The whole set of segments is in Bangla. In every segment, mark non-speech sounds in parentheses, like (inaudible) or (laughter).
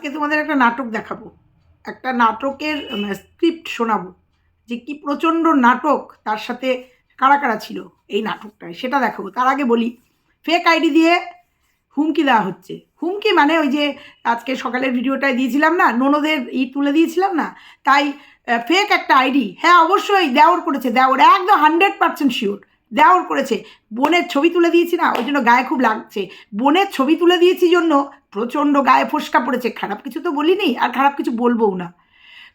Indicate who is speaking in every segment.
Speaker 1: আজকে তোমাদের একটা নাটক দেখাবো। একটা নাটকের স্ক্রিপ্ট শোনাবো। যে কি প্রচণ্ড নাটক, তার সাথে কারা কারা ছিল এই নাটকটায়, সেটা দেখাবো। তার আগে বলি ফেক আইডি দিয়ে হুমকি দেওয়া হচ্ছে। হুমকি মানে ওই যে আজকে সকালের ভিডিওটায় দিয়েছিলাম না, ননদের ই তুলে দিয়েছিলাম না, তাই ফেক একটা আইডি হ্যাঁ অবশ্যই দেওয়ার করেছে দেওয়ার একদম হান্ড্রেড পার্সেন্ট শিওর দেওয়ার করেছে। বোনের ছবি তুলে দিয়েছি না, ওই জন্য গায়ে খুব লাগছে। বোনের ছবি তুলে দিয়েছি জন্য প্রচণ্ড গায়ে ফোসকা পড়েছে। খারাপ কিছু তো বলিনি, আর খারাপ কিছু বলবোও না।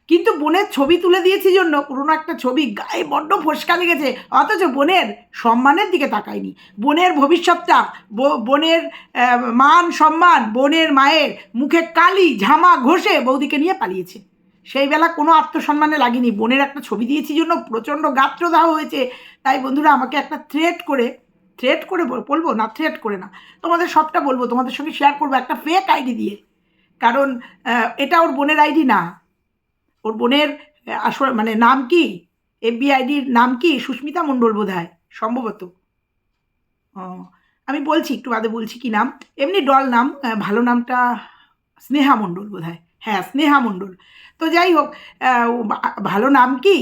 Speaker 1: কিন্তু বোনের ছবি তুলে দিয়েছি জন্য পুরোনো একটা ছবি গায়ে বড্ড ফোসকা লেগেছে। অথচ বোনের সম্মানের দিকে তাকায়নি। বোনের ভবিষ্যৎটা বোনের মান সম্মান, বোনের মায়ের মুখে কালি, ঝামা, ঘষে বৌদিকে নিয়ে পালিয়েছে। সেই বেলা কোনো আত্মসম্মানে লাগেনি। বোনের একটা ছবি দিয়েছি জন্য প্রচণ্ড গাত্রদাহ হয়েছে। তাই বন্ধুরা আমাকে একটা থ্রেট করে থ্রেট করে বলব না থ্রেট করে না। তোমাদের সবটা বলব, তোমাদের সঙ্গে শেয়ার করব একটা ফেক আইডি দিয়ে। কারণ এটা ওর বোনের আইডি না। ওর বোনের আসল মানে নাম কি? এফবি আইডির নাম কি? সুস্মিতা মণ্ডল বোধ হয় সম্ভবত। ও, আমি বলছি, একটু বাদে বলছি কি নাম? এমনি ডল নাম ভালো নামটা স্নেহা মণ্ডল বোধ হয় হ্যাঁ স্নেহা মণ্ডল তো যাই হোক ভালো নাম কি?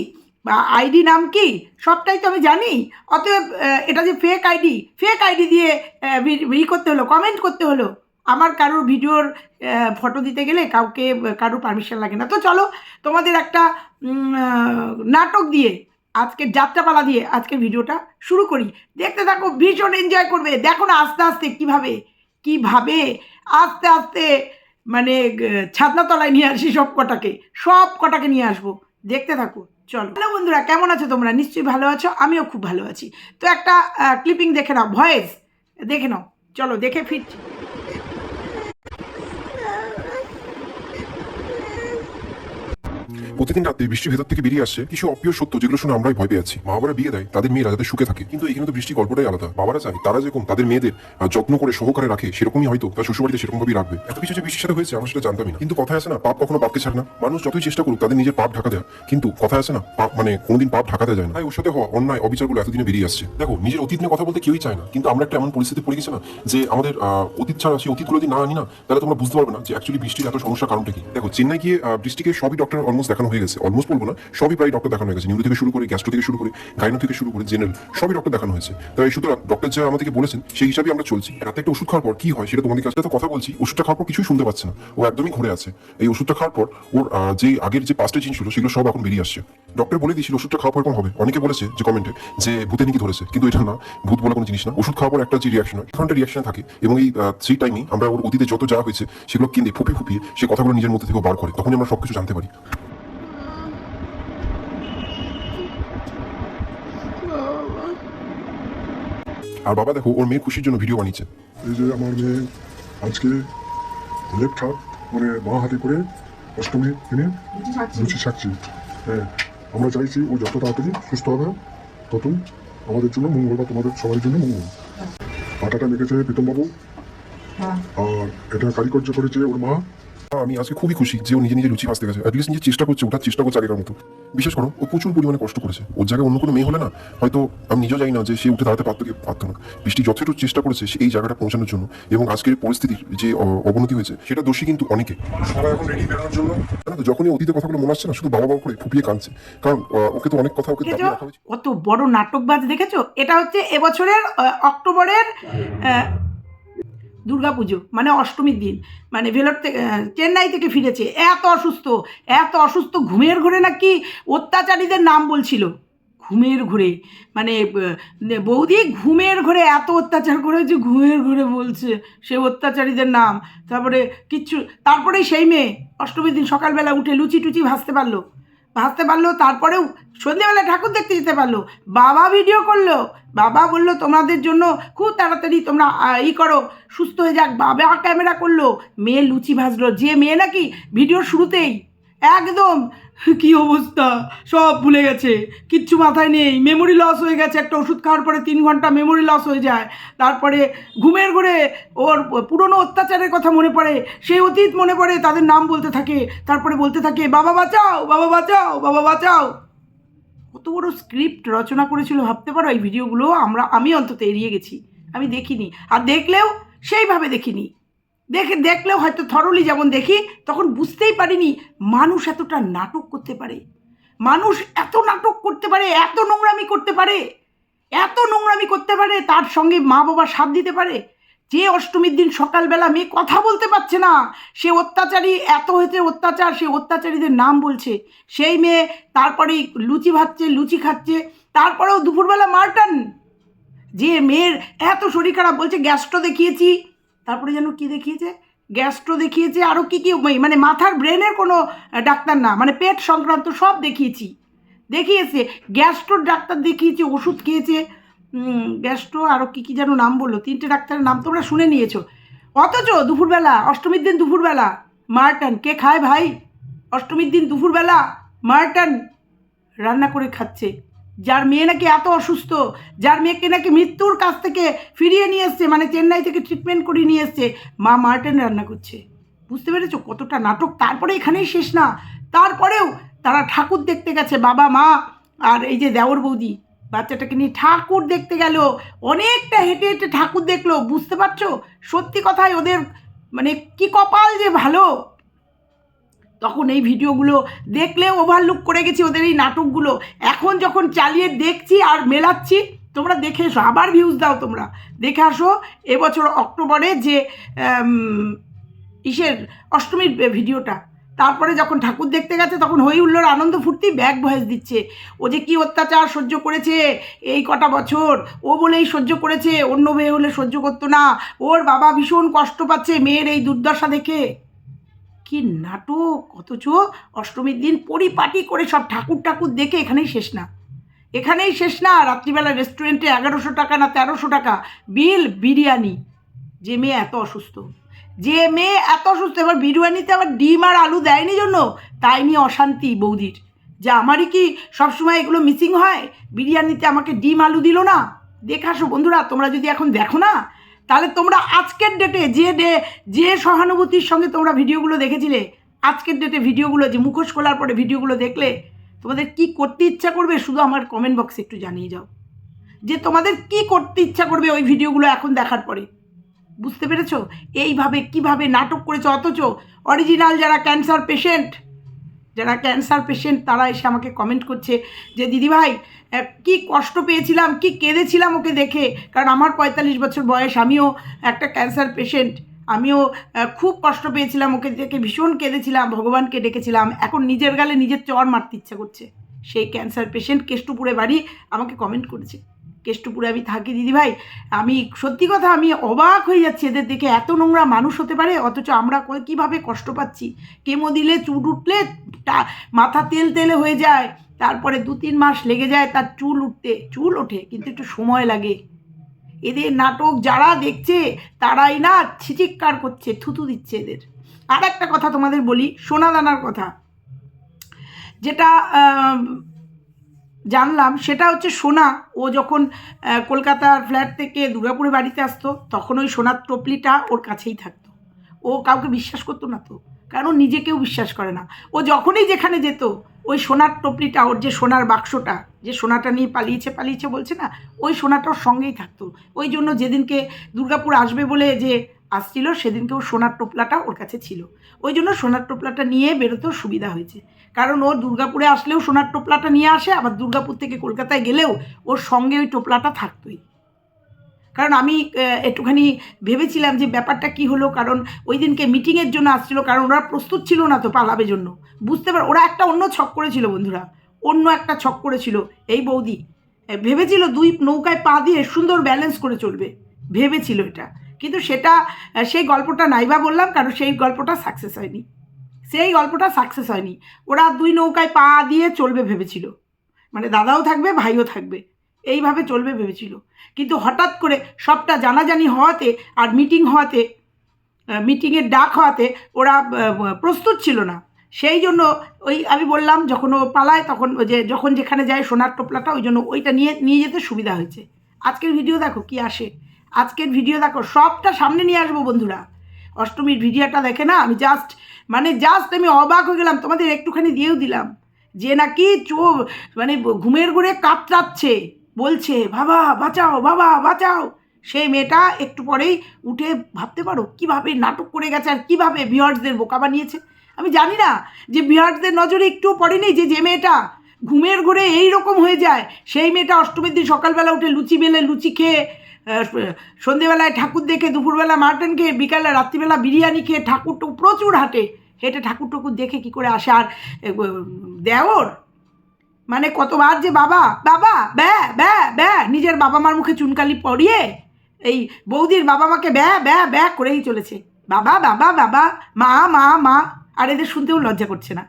Speaker 1: বা আইডি নাম কি? সবটাই তো আমি জানি। অতএব এটা যে ফেক আইডি ফেক আইডি দিয়ে ই করতে হলো কমেন্ট করতে হলো, আমার কারোর ভিডিওর ফটো দিতে গেলে কাউকে, কারোর পারমিশন লাগে না। তো চলো, তোমাদের একটা নাটক দিয়ে, আজকের যাত্রাপালা দিয়ে আজকের ভিডিওটা শুরু করি। দেখতে থাকো, ভীষণ এনজয় করবে। দেখো না আস্তে আস্তে কীভাবে কীভাবে, আস্তে আস্তে মানে গ- ছাদনা তলায় নিয়ে আসি সব কটাকে। সব কটাকে নিয়ে আসব। দেখতে থাকো। চলো। হ্যালো বন্ধুরা, কেমন আছো তোমরা? নিশ্চয়ই ভালো আছো। আমিও খুব ভালো আছি। তো একটা ক্লিপিং দেখে নাও। ভয়েস দেখে নাও। চলো, দেখে ফিরছি।
Speaker 2: প্রতিদিন রাতে বৃষ্টি ভেতর থেকে বেরিয়ে আসছে কিছু অপ্রিয় সত্য যেগুলো শুনে আমরাই ভয় পেয়ে আছি মা বাবারা বিয়ে দেয়, তাদের মেয়েরা যাতে সুখে থাকে। কিন্তু এখানে তো বৃষ্টি গল্পটাই আলাদা। বাবারা চায় তারা যেরকম তাদের মেয়েদের যত্ন করে সহকারে রাখে, সেরকমই হয়তো তার শ্বশুরবাড়িতে সেরকম ভাবেই রাখবে। এত কিছু যে বৃষ্টির সাথে হয়েছে, আমরা সেটা জানতামই না। কিন্তু কথা আছে না, পাপ কখনো পাপকে ছাড়ে না। মানুষ যতই চেষ্টা করুক, তাদের নিজের পাপ ঢাকা দেয়। কিন্তু কথা আছে না, পাপ মানে কোনোদিন পাপ ঢাকাতে যায় না। তাই ওর সাথে হওয়া অন্যায় অবিচারগুলো এতদিনে বেরিয়ে আসছে। দেখো, নিজের অতীত নিয়ে কথা বলতে কেউই চায় না। কিন্তু আমরা একটা এমন পরিস্থিতি পড়ে গেছি না যে আমাদের অতীত ছাড়া সেই অতীতগুলো যদি না আনি না, তাহলে তোমরা বুঝতে পারবে না যে অ্যাকচুয়ালি বৃষ্টির এত সমস্যার কারণটা কি। দেখো, চেন্নাই গিয়ে বৃষ্টিকে সবই ডক্টর অলমোস্ট দেখানো হয়ে গেছে অলমোস্ট বলব না, সবই প্রায় ডক্টর দেখানো হয়ে গেছে নিউরো থেকে শুরু করে গ্যাস্ট্রো থেকে শুরু করে গাইনো থেকে শুরু করে জেনারেল সবই ডক্টর দেখানো হয়েছে। তাই সুতরাং ডক্টর যা আমাদেরকে বলেছেন, সেই হিসাবে আমরা চলছি। রাতে একটা ওষুধ খাওয়ার পর কি হয় সেটা তোমাদের কাছে তো কথা বলছি, ওষুধটা খাওয়ার পর কিছুই শুনতে পাচ্ছে না। ও একদমই ঘুরে আছে। এই ওষুধটা খাওয়ার পর ওর যে আগের যে পাঁচটা জিনিস ছিল, সেগুলো সব এখন বেরিয়ে আসছে। ডক্টর বলে দিয়েছিল, ওষুধটা খাওয়ার পর এরকম হবে। অনেকে বলেছে যে কমেন্টে যে ভূতে নাকি ধরেছে, কিন্তু এটা না, ভূত বলে কোনো জিনিস না। ওষুধ খাওয়ার পর একটা যে রিয়াকশন হয়, এখানটা রিয়াকশন থাকে। এবং এই সেই টাইমে আমরা ওর অতীতে যত যা হয়েছে, সেগুলো কেঁদে ফুপিয়ে ফুপিয়ে সে কথাগুলো নিজের মধ্যে থেকে বার করে। তখনই আমরা সবকিছু জানতে পারি। আর বাবা দেখো ওর মেয়ে খুশির জন্য ভিডিও বানিয়েছে।
Speaker 3: এই যে আমার মেয়ে আজকে লেফট হাত মানে বাঁ হাতে করে অষ্টমী দিনে লুচি ছাকছি হ্যাঁ আমরা চাইছি ও যত তাড়াতাড়ি সুস্থ হবে ততই আমাদের জন্য মঙ্গল বা তোমাদের সবার জন্য মঙ্গল। আটাটা মেখেছে প্রীতমবাবু। আর এটা কারিকর্য করেছে ওর মা।
Speaker 2: আমি আজকে খুবই খুশি যে ও নিজে নিজে লুচি ভাজতে গেছে। অ্যাটলিস্ট নিজে চেষ্টা করছে ওঠার চেষ্টা করছে আগেকার মতো। বিশেষ করো ও প্রচুর পরিমাণে কষ্ট করেছে। ওর জায়গায় অন্য কোনো মেয়ে হলে না হয়তো আমি নিজেও জানি না যে সে উঠে দাঁড়াতে পারতো কি পারতো না। বৃষ্টি যথেষ্ট চেষ্টা করেছে এই জায়গাটা পৌঁছানোর জন্য এবং আজকের পরিস্থিতির যে অবনতি হয়েছে সেটা দোষী কিন্তু অনেকে। সবাই এখন রেডি বেরোনোর জন্য। জানো তো যখনই অতীতের কথাগুলো মনে আসছে না শুধু বাবা বাবা করে ফুপিয়ে কাঁদছে। কারণ ওকে তো অনেক কথা ওকে
Speaker 1: কত বড় নাটকবাজ দেখেছ? এটা হচ্ছে এবছরের অক্টোবরের আহ, দুর্গাপুজো মানে অষ্টমীর দিন। মানে ভেলোর থেকে চেন্নাই থেকে ফিরেছে। এত অসুস্থ এত অসুস্থ ঘুমের ঘরে নাকি অত্যাচারীদের নাম বলছিল। ঘুমের ঘুরে মানে বৌদি ঘুমের ঘরে এত অত্যাচার করে করেছে ঘুমের ঘরে বলছে সে অত্যাচারীদের নাম। তারপরে কিচ্ছু তারপরে সেই মেয়ে অষ্টমীর দিন সকালবেলা উঠে লুচি টুচি ভাসতে পারল। ভাজতে পারল, তারপরেও সন্ধ্যেবেলা ঠাকুর দেখতে যেতে পারল। বাবা ভিডিও করল। বাবা বলল, তোমাদের জন্য খুব তাড়াতাড়ি তোমরা ই করো, সুস্থ হয়ে যাক। বাবা ক্যামেরা করল, মেয়ে লুচি ভাজলো। যে মেয়ে নাকি ভিডিওর শুরুতেই, একদম (laughs) কি অবস্থা? সব ভুলে গেছে। কিচ্ছু মাথায় নেই। মেমোরি লস হয়ে গেছে। একটা ওষুধ খাওয়ার পরে তিন ঘণ্টা মেমোরি লস হয়ে যায়। তারপরে ঘুমের ঘরে ওর পুরনো অত্যাচারের কথা মনে পড়ে। সেই অতীত মনে পড়ে, তাদের নাম বলতে থাকে। তারপরে বলতে থাকে, বাবা, বাঁচাও! বাবা বাঁচাও! বাবা, বাঁচাও! কত বড় স্ক্রিপ্ট রচনা করেছিল, ভাবতে পারো? এই ভিডিওগুলো আমরা, আমি অন্তত এড়িয়ে গেছি। আমি দেখিনি। আর দেখলেও সেইভাবে দেখিনি। দেখে দেখলেও হয়তো থরলি যেমন দেখি, তখন বুঝতেই পারিনি মানুষ এতটা নাটক করতে পারে। মানুষ এত নাটক করতে পারে, এত নোংরামি করতে পারে, এত নোংরামি করতে পারে, তার সঙ্গে মা বাবা সাথ দিতে পারে। যে অষ্টমীর দিন সকালবেলা মেয়ে কথা বলতে পারছে না, সে অত্যাচারী, এত হয়েছে অত্যাচার, সে অত্যাচারীদের নাম বলছে। সেই মেয়ে তারপরে লুচি ভাজছে, লুচি খাচ্ছে, তারপরেও দুপুরবেলা মারটান যে মেয়ের এত শরীর খারাপ বলছে গ্যাস্ট্রো দেখিয়েছি। তারপরে যেন কি দেখিয়েছে? গ্যাস্ট্রো দেখিয়েছে আরও কী কী মানে মাথার ব্রেনের কোনো ডাক্তার না মানে পেট সংক্রান্ত সব দেখিয়েছি। দেখিয়েছে, গ্যাস্ট্রোর ডাক্তার দেখিয়েছে, ওষুধ খেয়েছে গ্যাস্ট্রো আরও কী কী যেন নাম বলল, তিনটে ডাক্তারের নাম তোমরা শুনে নিয়েছো। অথচ দুপুরবেলা, অষ্টমীর দিন দুপুরবেলা, মার্টন, কে খায় ভাই? অষ্টমীর দিন দুপুরবেলা, মার্টন রান্না করে খাচ্ছে। যার মেয়ে নাকি এত অসুস্থ, যার মেয়েকে নাকি মৃত্যুর কাছ থেকে ফিরিয়ে নিয়ে এসছে মানে চেন্নাই থেকে ট্রিটমেন্ট করিয়ে নিয়ে এসছে, মা মার্টেন রান্না করছে। বুঝতে পেরেছ? কতটা নাটক। তারপরে এখানেই শেষ না। তারপরেও তারা ঠাকুর দেখতে গেছে, বাবা, মা, আর এই যে দেওর বৌদি। বাচ্চাটাকে নিয়ে ঠাকুর দেখতে গেল। অনেকটা হেঁটে হেঁটে ঠাকুর দেখল। বুঝতে পারছ? সত্যি কথাই ওদের মানে কি কপাল যে ভালো। তখন এই ভিডিওগুলো দেখলে ওভারলুক করে গেছি ওদের এই নাটকগুলো। এখন যখন চালিয়ে দেখছি আর মেলাচ্ছি, তোমরা দেখে এসো, আবার ভিউজ দাও তোমরা। দেখে আসো, এবছর অক্টোবরে যে ইসের অষ্টমীর ভিডিওটা, তারপরে যখন ঠাকুর দেখতে গেছে, তখন হই উল্লোর আনন্দ ফুর্তি ব্যাগ ভয়েস দিচ্ছে। ও যে কি অত্যাচার সহ্য করেছে এই কটা বছর, ও বলেই সহ্য করেছে, অন্য মেয়ে হলে সহ্য করতো না, ওর বাবা ভীষণ কষ্ট পাচ্ছে মেয়ের এই দুর্দশা দেখে। কি নাটক? অথচ অষ্টমীর দিন পরিপাটি করে সব ঠাকুর ঠাকুর দেখে এখানেই শেষ না। এখানেই শেষ না। রাত্রিবেলা রেস্টুরেন্টে এগারোশো টাকা না তেরোশো টাকা বিল বিরিয়ানি। যে মেয়ে এত অসুস্থ। যে মেয়ে এত অসুস্থ, এবার বিরিয়ানিতে আবার ডিম আর আলু দেয়নি জন্য? তাই নিয়ে অশান্তি বৌদির। যে আমারই কি সবসময় এগুলো মিসিং হয়? বিরিয়ানিতে আমাকে ডিম আলু দিল না? দেখে আসো বন্ধুরা, তোমরা যদি এখন দেখো না তাহলে তোমরা আজকের ডেটে যে ডে যে সহানুভূতির সঙ্গে তোমরা ভিডিওগুলো দেখেছিলে, আজকের ডেটে ভিডিওগুলো, যে মুখোশ খোলার পরে ভিডিওগুলো দেখলে, তোমাদের কি করতে ইচ্ছা করবে শুধু আমার কমেন্ট বক্সে একটু জানিয়ে যাও। যে তোমাদের কি করতে ইচ্ছা করবে ওই ভিডিওগুলো এখন দেখার পরে। বুঝতে পেরেছ? এইভাবে, কীভাবে নাটক করেছে? অথচ অরিজিনাল যারা ক্যান্সার পেশেন্ট যারা ক্যান্সার পেশেন্ট তারা এসে আমাকে কমেন্ট করছে যে দিদিভাই কি কষ্ট পেয়েছিলাম, কি কেঁদেছিলাম ওকে দেখে? কারণ আমার পঁয়তাল্লিশ বছর বয়স, আমিও একটা ক্যান্সার পেশেন্ট আমিও খুব কষ্ট পেয়েছিলাম ওকে দেখে, ভীষণ কেঁদেছিলাম, ভগবানকে ডেকেছিলাম। এখন নিজের গালে নিজের চর মারতে ইচ্ছা করছে। সেই ক্যান্সার পেশেন্ট কেষ্টপুরে বাড়ি আমাকে কমেন্ট করেছে। কেষ্টপুরে আমি থাকি, দিদিভাই, আমি সত্যি কথা আমি অবাক হয়ে যাচ্ছি এদের দেখে। এত নোংরা মানুষ হতে পারে, অথচ আমরা কীভাবে কষ্ট পাচ্ছি? কেমো দিলে চুট উঠলে মাথা তেল তেলে হয়ে যায়, তারপরে দু তিন মাস লেগে যায় তার চুল উঠতে, চুল ওঠে, কিন্তু একটু সময় লাগে। এদের নাটক যারা দেখছে, তারাই না ছিচিক্কার করছে, থুতু দিচ্ছে এদের। আর একটা কথা তোমাদের বলি সোনাদানার কথা। যেটা জানলাম, সেটা হচ্ছে সোনা। ও যখন কলকাতার ফ্ল্যাট থেকে দুর্গাপুরে বাড়িতে আসতো, তখন ওই সোনার টপলিটা ওর কাছেই থাকতো। ও কাউকে বিশ্বাস করতো না তো, কারণ ও নিজেকেও বিশ্বাস করে না। ও যখনই যেখানে যেত, ওই সোনার টপলিটা, ওর যে সোনার বাক্সটা, যে সোনাটা নিয়ে পালিয়েছে পালিয়েছে বলছে না, ওই সোনাটা ওর সঙ্গেই থাকতো। ওই জন্য যেদিনকে দুর্গাপুর আসবে বলে যে আসছিল সেদিনকে ওর সোনার টোপলাটা ওর কাছে ছিল। ওই জন্য সোনার টোপলাটা নিয়ে বেরোতেও সুবিধা হয়েছে। কারণ ও দুর্গাপুরে আসলেও সোনার টোপলাটা নিয়ে আসে, আবার দুর্গাপুর থেকে কলকাতায় গেলেও ওর সঙ্গে ওই টোপলাটা থাকতোই। কারণ আমি একটুখানি ভেবেছিলাম যে ব্যাপারটা কি হলো, কারণ ওই দিনকে মিটিংয়ের জন্য আসছিল, কারণ ওরা প্রস্তুত ছিল না তো পালাবে জন্য। বুঝতে পার, ওরা একটা অন্য ছক করেছিল বন্ধুরা, অন্য একটা ছক করেছিল, এই বৌদি। ভেবেছিল দুই নৌকায় পা দিয়ে সুন্দর ব্যালেন্স করে চলবে। ভেবেছিল এটা। কিন্তু সেটা, সেই গল্পটা নাইবা বললাম, কারণ সেই গল্পটা সাকসেস হয়নি। সেই গল্পটা সাকসেস হয়নি। ওরা দুই নৌকায় পা দিয়ে চলবে ভেবেছিল। মানে দাদাও থাকবে, ভাইও থাকবে। এইভাবে চলবে ভেবেছিল। কিন্তু হঠাৎ করে সবটা জানাজানি হওয়াতে আর মিটিং হওয়াতে মিটিংয়ের ডাক হওয়াতে ওরা প্রস্তুত ছিল না। সেই জন্য ওই আমি বললাম, যখন ও পালায়, তখন যে, যখন যেখানে যায় সোনার টোপলাটা, ওই জন্য ওইটা নিয়ে নিয়ে যেতে সুবিধা হয়েছে। আজকের ভিডিও দেখো কি আসে। আজকের ভিডিও দেখো, সবটা সামনে নিয়ে আসব বন্ধুরা। অষ্টমীর ভিডিওটা দেখে না, আমি জাস্ট মানে জাস্ট আমি অবাক হয়ে গেলাম, তোমাদের একটুখানি দিয়েও দিলাম। যে নাকি চো মানে ঘুমের ঘুরে কাতরাচ্ছে, বলছে, বাবা, বাঁচাও বাবা, বাঁচাও। সেই মেয়েটা একটু পরেই উঠে, ভাবতে পারো, কীভাবে নাটক করে গেছে আর কীভাবে ভিউয়ার্সদের বোকা বানিয়েছে? আমি জানি না, যে ভিউয়ার্সদের নজরে একটুও পড়েনি যে যে মেয়েটা ঘুমের ঘুরে এই রকম হয়ে যায়। সেই মেয়েটা অষ্টমীর দিন সকালবেলা উঠে লুচি বেলে লুচি খেয়ে সন্ধেবেলায় ঠাকুর দেখে, দুপুরবেলা মাটন খেয়ে, বিকালে রাত্রিবেলা বিরিয়ানি খেয়ে ঠাকুর প্রচুর হাঁটে। হেঁটে ঠাকুর টুকুর দেখে কি করে আসে আর দেওর? মানে কতবার যে বাবা বাবা, ব্যা ব্যা ব্যা, নিজের বাবা মার মুখে চুনকালি পরিয়ে, এই বৌদির বাবা মাকে ব্যা ব্যা ব্যা করেই চলেছে। বাবা বাবা বাবা, মা মা মা, আর এদের শুনতেও লজ্জা করছে না।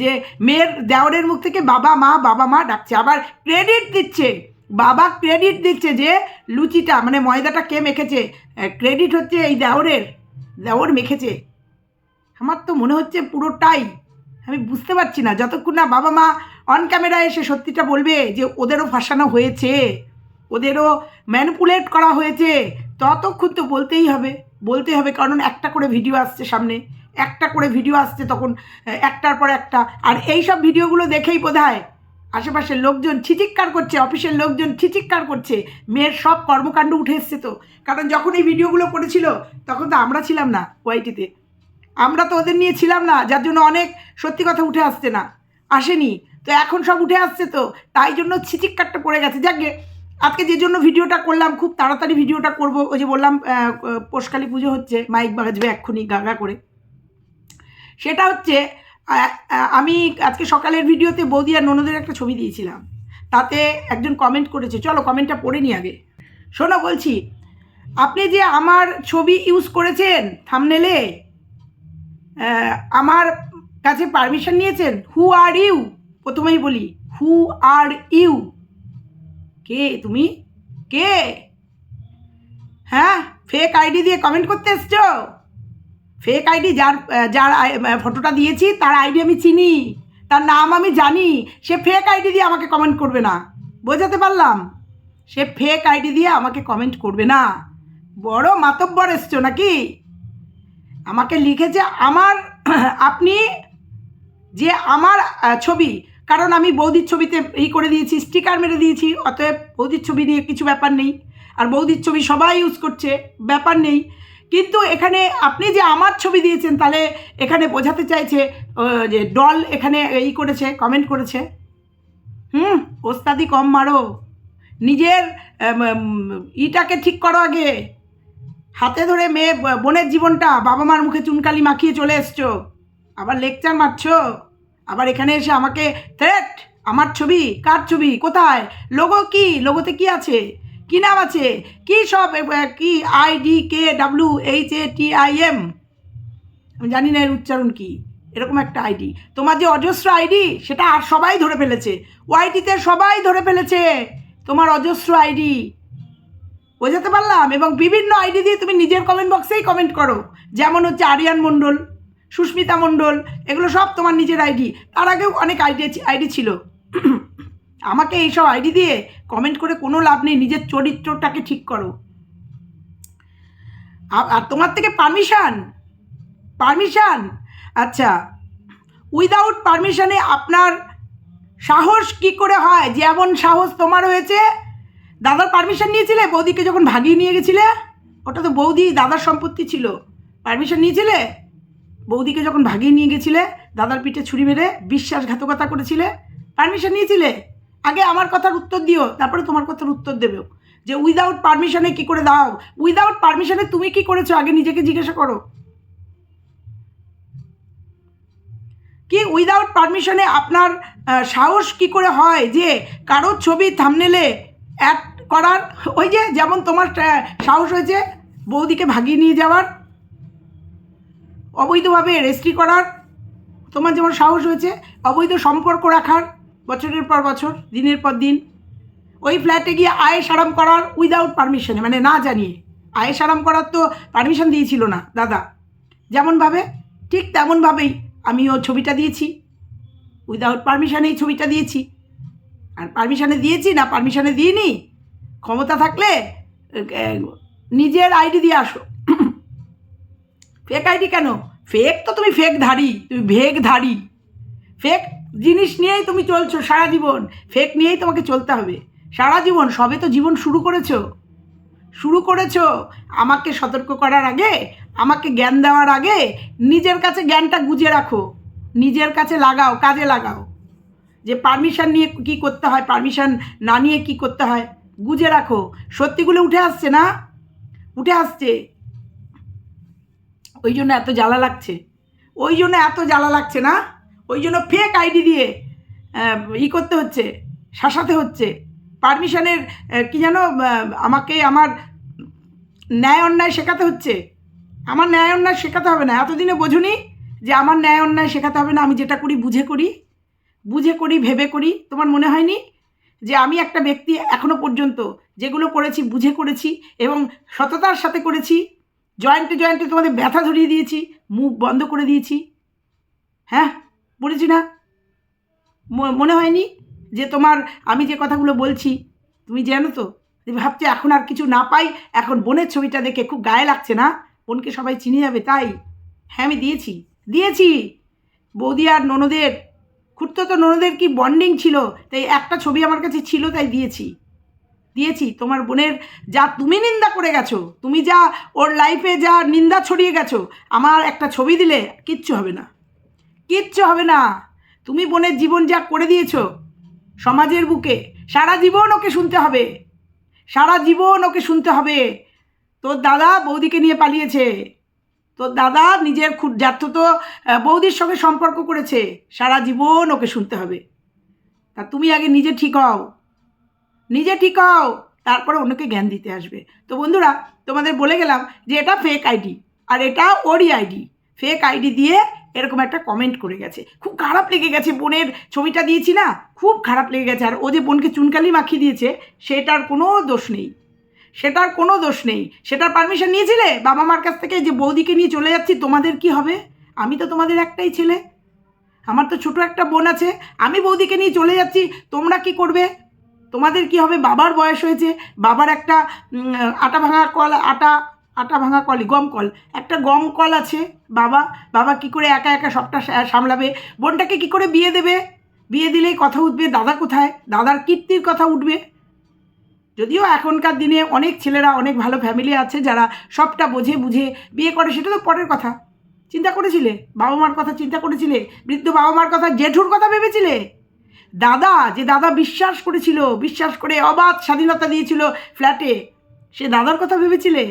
Speaker 1: যে মেয়ের দেওরের মুখ থেকে বাবা, মা বাবা, মা ডাকছে, আবার ক্রেডিট দিচ্ছে। বাবা ক্রেডিট দিচ্ছে যে লুচিটা মানে ময়দাটা কে মেখেছে? ক্রেডিট হচ্ছে এই দেওরের। দেওর মেখেছে। আমার তো মনে হচ্ছে পুরোটাই। আমি বুঝতে পারছি না, যতক্ষণ না বাবা মা অন ক্যামেরা এসে সত্যিটা বলবে যে ওদেরও ফাঁসানো হয়েছে, ওদেরও ম্যানিপুলেট করা হয়েছে, ততক্ষণ তো বলতেই হবে। বলতে হবে, কারণ একটা করে ভিডিও আসছে সামনে, একটা করে ভিডিও আসছে তখন একটার পর একটা। আর এই সব ভিডিওগুলো দেখেই বোধ হয় আশেপাশের লোকজন ছিচিৎকার করছে, অফিসের লোকজন ছিচিৎকার করছে, মেয়ের সব কর্মকাণ্ড উঠে এসছে তো। কারণ যখন এই ভিডিওগুলো করেছিল, তখন তো আমরা ছিলাম না ওয়াইটিতে। আমরা তো ওদের নিয়ে ছিলাম না, যার জন্য অনেক সত্যি কথা উঠে আসছে না। আসেনি। তো এখন সব উঠে আসছে তো, তাই জন্য ছিচিক্কারটা পড়ে গেছে। যাকে আজকে যে জন্য ভিডিওটা করলাম, খুব তাড়াতাড়ি ভিডিওটা করব। ওই যে বললাম পোষকালী পুজো হচ্ছে, মাইক বাজবে এক্ষুনি গাগা করে। সেটা হচ্ছে আমি আজকে সকালের ভিডিওতে বৌদি আর ননদের একটা ছবি দিয়েছিলাম। তাতে একজন কমেন্ট করেছে। চলো কমেন্টটা পড়ে নি আগে। শোনো, বলছি, আপনি যে আমার ছবি ইউজ করেছেন থামনেলে আমার কাছে পারমিশন নিয়েছেন হু আর ইউ প্রথমেই বলি হু আর ইউ কে তুমি? কে? হ্যাঁ ফেক আইডি দিয়ে কমেন্ট করতে এসছো? ফেক আইডি যার যার ফটোটা দিয়েছি, তার আইডি আমি চিনি, তার নাম আমি জানি, সে ফেক আইডি দিয়ে আমাকে কমেন্ট করবে না। বোঝাতে পারলাম? সে ফেক আইডি দিয়ে আমাকে কমেন্ট করবে না। বড় মাতব্বর এসছো নাকি? আমাকে লিখেছে, আমার, (clears throat) আপনি যে আমার ছবি, কারণ আমি বৌদির ছবিতে এই করে দিয়েছি স্টিকার মেরে দিয়েছি, অতএব বৌদির ছবি নিয়ে কিছু ব্যাপার নেই। আর বৌদির ছবি সবাই ইউজ করছে, ব্যাপার নেই। কিন্তু এখানে আপনি যে আমার ছবি দিয়েছেন, তাহলে এখানে বোঝাতে চাইছে যে ডল এখানে এই করেছে কমেন্ট করেছে। হুম, ওস্তাদি কম মারো। নিজের ইটাকে ঠিক করো আগে। হাতে ধরে মেয়ে বোনের জীবনটা বাবা মার মুখে চুনকালি মাখিয়ে চলে এসছো। আবার লেকচার মারছ। আবার এখানে এসে আমাকে থ্রেট আমার ছবি, কার ছবি, কোথায়? লোগো কি? লোগোতে কি আছে? কি নাম আছে? কি সব কি I D K W H A T I M আমি জানি না এর উচ্চারণ কি। এরকম একটা আইডি তোমার যে অজস্র আইডি সেটা আর সবাই ধরে ফেলেছে। ওয়াইটিতে সবাই ধরে ফেলেছে। তোমার অজস্র আইডি বোঝাতে পারলাম? এবং বিভিন্ন আইডি দিয়ে তুমি নিজের কমেন্ট বক্সেই কমেন্ট করো। যেমন হচ্ছে আরিয়ান মণ্ডল, সুস্মিতা মণ্ডল, এগুলো সব তোমার নিজের আইডি তার আগেও অনেক আইডি আইডি ছিল। (coughs) আমাকে এইসব আইডি দিয়ে কমেন্ট করে কোনো লাভ নেই, নিজের চরিত্রটাকে ঠিক করো। আর তোমার থেকে পারমিশন পারমিশন আচ্ছা উইদাউট পারমিশানে আপনার সাহস কি করে হয়? যেমন সাহস তোমার হয়েছে, দাদার পারমিশন নিয়েছিলে? বৌদিকে যখন ভাগিয়ে নিয়ে গেছিলে? ওটা তো বৌদি, দাদার সম্পত্তি ছিল। পারমিশন নিয়েছিলে? বৌদিকে যখন ভাগিয়ে নিয়ে গেছিলে, দাদার পিঠে ছুরি মেরে বিশ্বাসঘাতকতা করেছিলে? পারমিশন নিয়েছিলে? আগে আমার কথার উত্তর দিও, তারপরে তোমার কথার উত্তর দেবেও যে উইদাউট পারমিশনে কি করে দাও? উইদাউট পারমিশনে তুমি কি করেছ? আগে নিজেকে জিজ্ঞাসা করো। কি উইদাউট পারমিশনে আপনার সাহস কি করে হয় যে কারোর ছবি থামনেলে অ্যাড করার? ওই যে যেমন তোমার সাহস হয়েছে বৌদিকে ভাগিয়ে নিয়ে যাওয়ার, অবৈধভাবে রেজিস্ট্রি করার, তোমার যেমন সাহস হয়েছে অবৈধ সম্পর্ক রাখার বছরের পর বছর, দিনের পর দিন, ওই ফ্ল্যাটে গিয়ে আয়েস আরাম করার উইদাউট পারমিশনে মানে না জানিয়ে। আয়েস আরাম করার তো পারমিশন দিয়েছিল না, দাদা। যেমনভাবে, ঠিক তেমনভাবেই আমি আমিও ছবিটা দিয়েছি। উইদাউট পারমিশনে এই ছবিটা দিয়েছি। আর পারমিশনে দিয়েছি না পারমিশনে দিইনি, ক্ষমতা থাকলে নিজের আইডি দিয়ে আসো। (coughs) ফেক আইডি কেন? ফেক তো তুমি ফেক ধারি, তুমি ভেগ ধারি। ফেক জিনিস নিয়েই তুমি চলছো, সারা জীবন। ফেক নিয়েই তোমাকে চলতে হবে। সারা জীবন, সবে তো জীবন শুরু করেছ। শুরু করেছ আমাকে সতর্ক করার আগে, আমাকে জ্ঞান দেওয়ার আগে, নিজের কাছে জ্ঞানটা গুজে রাখো। নিজের কাছে লাগাও, কাজে লাগাও। যে পারমিশন নিয়ে কি করতে হয় পারমিশন না নিয়ে কি করতে হয়, গুজে রাখো। সত্যিগুলো উঠে আসছে না? উঠে আসছে। ওই জন্য এত জ্বালা লাগছে। ওই জন্য এত জ্বালা লাগছে না? ওই জন্য ফেক আইডি দিয়ে ই করতে হচ্ছে, শাসাতে হচ্ছে। পারমিশনের কি যেন আমাকে আমার ন্যায় অন্যায় শেখাতে হচ্ছে। আমার ন্যায় অন্যায় শেখাতে হবে না। এতদিনে বোঝুনি যে আমার ন্যায় অন্যায় শেখাতে হবে না, আমি যেটা করি, বুঝে করি। বুঝে করি, ভেবে করি। তোমার মনে হয়নি? যে আমি একটা ব্যক্তি এখনও পর্যন্ত যেগুলো করেছি, বুঝে করেছি এবং সততার সাথে করেছি জয়েন্টে জয়েন্টে তোমাদের ব্যথা ধরিয়ে দিয়েছি, মুখ বন্ধ করে দিয়েছি। হ্যাঁ? বলেছি না। মনে হয়নি যে তোমার, আমি যে কথাগুলো বলছি, তুমি জানো তো? ভাবছ এখন আর কিছু না পাই, এখন বোনের ছবিটা দেখে খুব গায়ে লাগছে না? বোনকে সবাই চিনে যাবে, তাই? হ্যাঁ আমি দিয়েছি। দিয়েছি! বৌদি আর ননদের, খুঁড়তো তো ননদের কি বন্ডিং ছিল? তাই একটা ছবি আমার কাছে ছিল, তাই দিয়েছি। দিয়েছি। তোমার বোনের যা তুমি নিন্দা করে গেছো, তুমি যা ওর লাইফে যা নিন্দা ছড়িয়ে গেছো, আমার একটা ছবি দিলে কিচ্ছু হবে না। কিচ্ছু হবে না। তুমি বোনের জীবন যা করে দিয়েছ সমাজের বুকে, সারা জীবন ওকে শুনতে হবে। সারা জীবন ওকে শুনতে হবে। তোর দাদা বৌদিকে নিয়ে পালিয়েছে। তোর দাদা নিজের খুব তো বৌদির সঙ্গে সম্পর্ক করেছে। সারা জীবন ওকে শুনতে হবে। তা তুমি আগে নিজে ঠিক হও। নিজে ঠিক হও, তারপরে অন্যকে জ্ঞান দিতে আসবে। তো বন্ধুরা, তোমাদের বলে গেলাম যে এটা ফেক আইডি আর এটা ওরই আইডি ফেক আইডি দিয়ে এরকম একটা কমেন্ট করে গেছে। খুব খারাপ লেগে গেছে বোনের ছবিটা দিয়েছি না? খুব খারাপ লেগে গেছে। আর ও যে বোনকে চুনকালি মাখিয়ে দিয়েছে, সেটার কোনো দোষ নেই। সেটার কোনো দোষ নেই। সেটার পারমিশন নিয়েছিলে? বাবা মার কাছ থেকে যে বৌদিকে নিয়ে চলে যাচ্ছি, তোমাদের কি হবে? আমি তো তোমাদের একটাই ছেলে। আমার তো ছোট একটা বোন আছে। আমি বৌদিকে নিয়ে চলে যাচ্ছি, তোমরা কি করবে? তোমাদের কি হবে? বাবার বয়স হয়েছে। বাবার একটা আটা ভাঙা কল, আটা আটা ভাঙা কলই, গম কল। একটা গম কল আছে। বাবা বাবা কি করে একা একা সবটা সামলাবে? বোনটাকে কি করে বিয়ে দেবে? বিয়ে দিলেই কথা উঠবে, দাদা কোথায়? দাদার কীর্তির কথা উঠবে। যদিও এখনকার দিনে অনেক ছেলেরা, অনেক ভালো ফ্যামিলি আছে যারা সবটা বোঝে, বুঝে বিয়ে করে, সেটা তো পরের কথা। চিন্তা করেছিলে? বাবা মার কথা চিন্তা করেছিলে? বৃদ্ধ বাবা মার কথা জেঠুর কথা ভেবেছিলে? দাদা, যে দাদা বিশ্বাস করেছিল, বিশ্বাস করে অবাধ স্বাধীনতা দিয়েছিল ফ্ল্যাটে সে দাদার কথা ভেবেছিলে?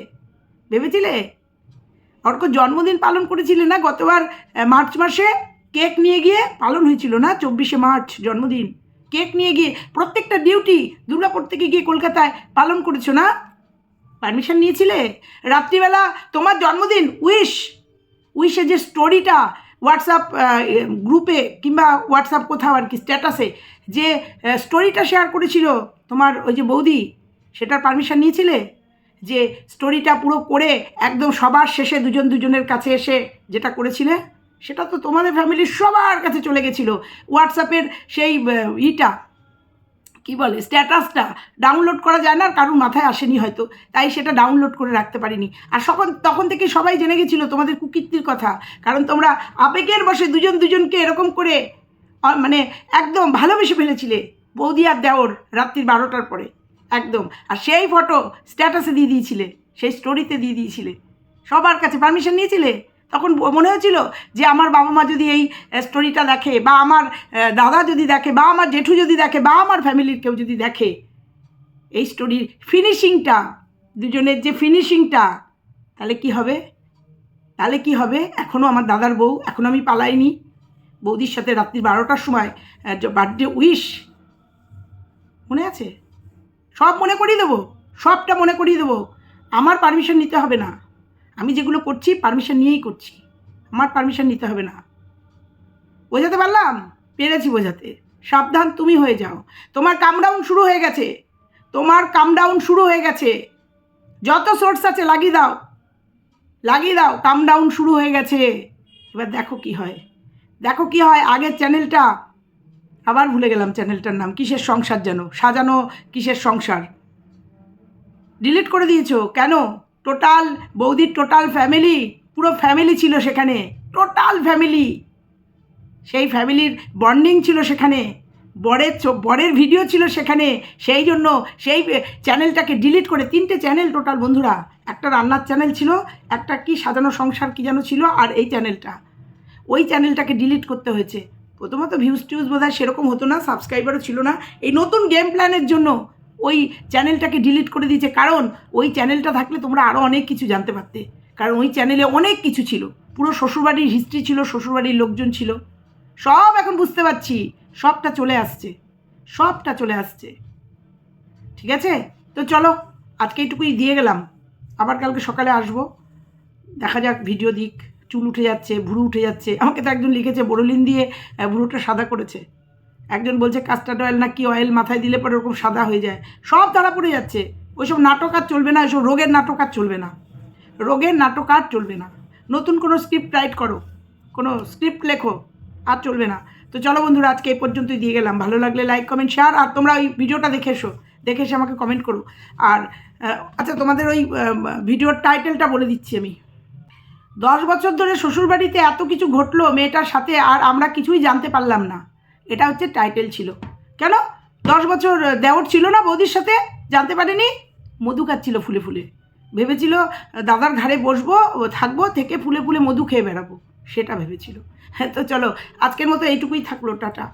Speaker 1: ভেবেছিলে? অর্ক জন্মদিন পালন করেছিলে না? গতবার মার্চ মাসে কেক নিয়ে গিয়ে পালন হয়েছিল না? চব্বিশে মার্চ জন্মদিন। কেক নিয়ে গিয়ে প্রত্যেকটা ডিউটি দুর্গাপুর থেকে গিয়ে কলকাতায় পালন করেছ না? পারমিশন নিয়েছিলে? রাত্রিবেলা তোমার জন্মদিন, উইশ! উইশের যে স্টোরিটা হোয়াটসঅ্যাপ গ্রুপে কিংবা হোয়াটসঅ্যাপ কোথাও আর কি, স্ট্যাটাসে যে স্টোরিটা শেয়ার করেছিল তোমার ওই যে বৌদি, সেটার পারমিশন নিয়েছিলে? যে স্টোরিটা পুরো করে একদম সবার শেষে দুজন দুজনের কাছে এসে যেটা করেছিলে, সেটা তো তোমাদের ফ্যামিলির সবার কাছে চলে গেছিল। হোয়াটসঅ্যাপের সেই ইটা, কি বলে স্ট্যাটাসটা ডাউনলোড করা যায় না, আর কারোর মাথায় আসেনি হয়তো, তাই সেটা ডাউনলোড করে রাখতে পারিনি। আর তখন তখন থেকে সবাই জেনে গেছিল তোমাদের কুকীর্তির কথা, কারণ তোমরা আবেগের বসে দুজন দুজনকে এরকম করে মানে একদম ভালোবেসে ফেলেছিলে, বৌদি আর দেওর, রাত্রির বারোটার পরে। একদম। আর সেই ফটো স্ট্যাটাসে দিয়ে দিয়েছিলে, সেই স্টোরিতে দিয়ে দিয়েছিলে। সবার কাছে পারমিশন নিয়েছিলে? তখন মনে হয়েছিল যে আমার বাবা মা যদি এই স্টোরিটা দেখে, বা আমার দাদা যদি দেখে, বা আমার জেঠু যদি দেখে, বা আমার ফ্যামিলির কেউ যদি দেখে, এই স্টোরির ফিনিশিংটা দুজনের যে ফিনিশিংটা তাহলে কি হবে? তাহলে কি হবে? এখনও আমার দাদার বউ এখনও আমি পালাইনি। বৌদির সাথে রাত্রি বারোটার সময় বার্থডে উইশ মনে আছে? সব মনে করিয়ে দেবো, সবটা মনে করিয়ে দেবো। আমার পারমিশন নিতে হবে না। আমি যেগুলো করছি পারমিশন নিয়েই করছি। আমার পারমিশন নিতে হবে না। বোঝাতে পারলাম? পেরেছি বোঝাতে। সাবধান তুমি হয়ে যাও। তোমার কামডাউন শুরু হয়ে গেছে। তোমার কামডাউন শুরু হয়ে গেছে। যত সোর্স আছে, লাগিয়ে দাও। লাগিয়ে দাও কামডাউন শুরু হয়ে গেছে। এবার দেখো কি হয়। দেখো কি হয়, আগের চ্যানেলটা আবার ভুলে গেলাম চ্যানেলটার নাম, কিসের সংসার যেন সাজানো কিসের সংসার? ডিলিট করে দিয়েছ? কেন? টোটাল বৌদির টোটাল ফ্যামিলি পুরো ফ্যামিলি ছিল সেখানে। টোটাল ফ্যামিলি সেই ফ্যামিলির বন্ডিং ছিল সেখানে। বরের বরের ভিডিও ছিল সেখানে। সেই জন্য সেই চ্যানেলটাকে ডিলিট করে তিনটে চ্যানেল টোটাল বন্ধুরা। একটা রান্নার চ্যানেল ছিল, একটা কি সাজানো সংসার কি যেন ছিল, আর এই চ্যানেলটা ওই চ্যানেলটাকে ডিলিট করতে হয়েছে। প্রথমত ভিউজ টিউজ বোধ হয় সেরকম হতো না সাবস্ক্রাইবারও ছিল না। এই নতুন গেম প্ল্যানের জন্য ওই চ্যানেলটাকে ডিলিট করে দিয়েছে। কারণ ওই চ্যানেলটা থাকলে তোমরা আরও অনেক কিছু জানতে পারতে। কারণ ওই চ্যানেলে অনেক কিছু ছিল। পুরো শ্বশুরবাড়ির হিস্ট্রি ছিল, শ্বশুরবাড়ির লোকজন ছিল। সব এখন বুঝতে পারছি। সবটা চলে আসছে। সবটা চলে আসছে। ঠিক আছে? তো চলো, আজকে এইটুকুই দিয়ে গেলাম। আবার কালকে সকালে আসব। দেখা যাক ভিডিও দিক। চুল উঠে যাচ্ছে, ভুরু উঠে যাচ্ছে। আমাকে তো একজন লিখেছে, বোরোলিন দিয়ে ভুরুটা সাদা করেছে। একজন বলছে কাস্টার্ড অয়েল না কি অয়েল মাথায় দিলে পরে ওরকম সাদা হয়ে যায়? সব ধরা পড়ে যাচ্ছে। ওইসব নাটক আর চলবে না ওইসব রোগের নাটক আর চলবে না। রোগের নাটক আর চলবে না। নতুন কোনো স্ক্রিপ্ট রাইট করো, কোনো স্ক্রিপ্ট লেখো, আর চলবে না। তো চলো বন্ধুরা, আজকে এই পর্যন্তই দিয়ে গেলাম। ভালো লাগলে লাইক কমেন্ট শেয়ার আর তোমরা ওই ভিডিওটা দেখে এসো। দেখে এসে আমাকে কমেন্ট করো। আর আচ্ছা তোমাদের ওই ভিডিওর টাইটেলটা বলে দিচ্ছি আমি। দশ বছর ধরে শ্বশুরবাড়িতে এত কিছু ঘটলো মেয়েটার সাথে আর আমরা কিছুই জানতে পারলাম না। এটা হচ্ছে টাইটেল ছিল। কেন? দশ বছর দেওর ছিল না বৌদির সাথে? জানতে পারেনি? মধু খাচ্ছিল ফুলে ফুলে। ভেবেছিল, দাদার ঘাড়ে বসবো, থাকব, থেকে ফুলে ফুলে মধু খেয়ে বেড়াবো। সেটা ভেবেছিল। হ্যাঁ তো চলো, আজকের মতো এইটুকুই থাকল, টাটা।